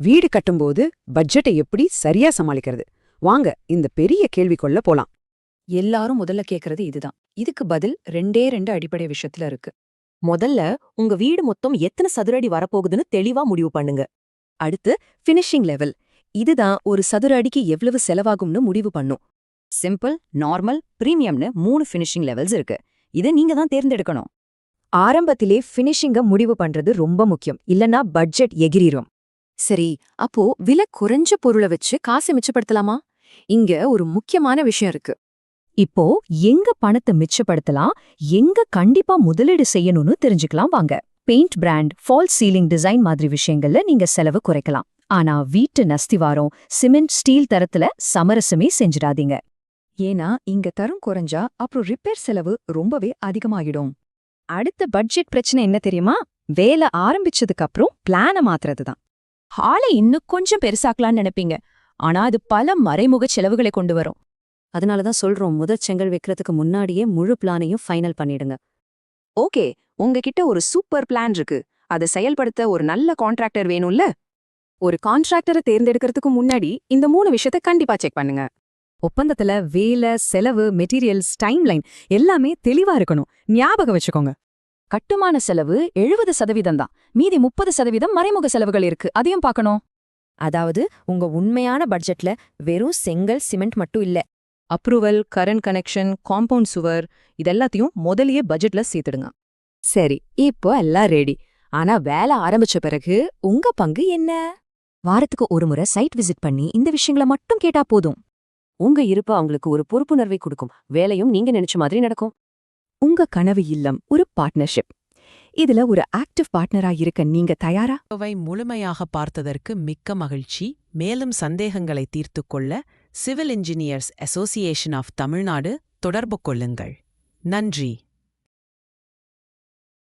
வீடு கட்டும்போது பட்ஜெட்டை எப்படி சரியா சமாளிக்கிறது? வாங்க இந்த பெரிய கேள்விக்குள்ள போலாம். எல்லாரும் முதல்ல கேக்குறது இதுதான். இதுக்கு பதில் ரெண்டே ரெண்டு அடிப்படை விஷயத்துல இருக்கு. முதல்ல உங்க வீடு மொத்தம் எத்தனை சதுரடி வரப்போகுதுன்னு தெளிவா முடிவு பண்ணுங்க. அடுத்து ஃபினிஷிங் லெவல் இதுதான் ஒரு சதுர அடிக்கு எவ்வளவு செலவாகும்னு முடிவு பண்ணும். சிம்பிள் நார்மல் பிரீமியம்னு மூணு ஃபினிஷிங் லெவல்ஸ் இருக்கு. இதை நீங்க தான் தேர்ந்தெடுக்கணும். ஆரம்பத்திலே ஃபினிஷிங்க முடிவு பண்றது ரொம்ப முக்கியம். இல்லனா பட்ஜெட் எகிரிரும். சரி அப்போ விலை குறைஞ்ச பொருளை வச்சு காசை மிச்சப்படுத்தலாமா? இங்க ஒரு முக்கியமான விஷயம் இருக்கு. இப்போ எங்க பணத்தை மிச்சப்படுத்தலாம் எங்க கண்டிப்பா முதலீடு செய்யணும்னு தெரிஞ்சுக்கலாம் வாங்க. Paint brand false ceiling design மாதிரி விஷயங்கள்ல நீங்க செலவு குறைக்கலாம். ஆனா வீட்டு நஸ்திவாரம் சிமெண்ட் ஸ்டீல் தரத்துல சமரசமே செஞ்சிடாதீங்க. ஏன்னா இங்க தரம் குறைஞ்சா அப்புறம் ரிப்பேர் செலவு ரொம்பவே அதிகமாகிடும். அடுத்த பட்ஜெட் பிரச்சனை என்ன தெரியுமா? வேலை ஆரம்பிச்சதுக்கு அப்புறம் பிளான மாத்துறது தான் ஹாலை இன்னும் கொஞ்சம் பெருசாக்கலாம்னு நினைப்பீங்க. ஆனா அது பல மறைமுக செலவுகளை கொண்டு வரும். அதனால தான் சொல்றோம் முதல் செங்கல் வைக்கிறதுக்கு முன்னாடியே முழு பிளானையும் ஃபைனல் பண்ணிடுங்க. ஓகே உங்ககிட்ட ஒரு சூப்பர் பிளான் இருக்கு. அதை செயல்படுத்த ஒரு நல்ல கான்ட்ராக்டர் வேணும்ல? ஒரு கான்ட்ராக்டரை தேர்ந்தெடுக்கிறதுக்கு முன்னாடி இந்த மூணு விஷயத்த கண்டிப்பா செக் பண்ணுங்க. ஒப்பந்தத்துல வேலை செலவு மெட்டீரியல்ஸ் டைம்லைன் எல்லாமே தெளிவா இருக்கணும். ஞாபகம் வச்சுக்கோங்க. கட்டுமான செலவு எழுபது சதவீதம் தான். மீதி முப்பது சதவீதம் மறைமுக செலவுகள் இருக்கு. அதையும் பார்க்கணும். அதாவது உங்க உண்மையான பட்ஜெட்ல வெறும் செங்கல் சிமெண்ட் மட்டும் இல்ல. அப்ரூவல் கரண்ட் கனெக்ஷன் காம்பவுண்ட் சுவர் இதெல்லாத்தையும் முதல்லயே பட்ஜெட்ல சேர்த்துடுங்க. சரி இப்போ எல்லாம் ரெடி ஆனா வேலை ஆரம்பிச்ச பிறகு உங்க பங்கு என்ன? வாரத்துக்கு ஒரு முறை சைட் விசிட் பண்ணி இந்த விஷயங்களை மட்டும் கேட்டா போதும். உங்க இருப்பு அவங்களுக்கு ஒரு பொறுப்புணர்வை கொடுக்கும். வேலையும் நீங்க நினைச்ச மாதிரி நடக்கும். உங்க கனவு இல்லம் ஒரு பார்ட்னர்ஷிப் இதுல ஒரு ஆக்டிவ் பார்ட்னரா இருக்க நீங்க தயாரா? வை முழுமையாக பார்த்ததற்கு மிக்க மகிழ்ச்சி. மேலும் சந்தேகங்களை தீர்த்துக் கொள்ள civil engineers association of Tamil தொடர்பு கொள்ளுங்கள். நன்றி.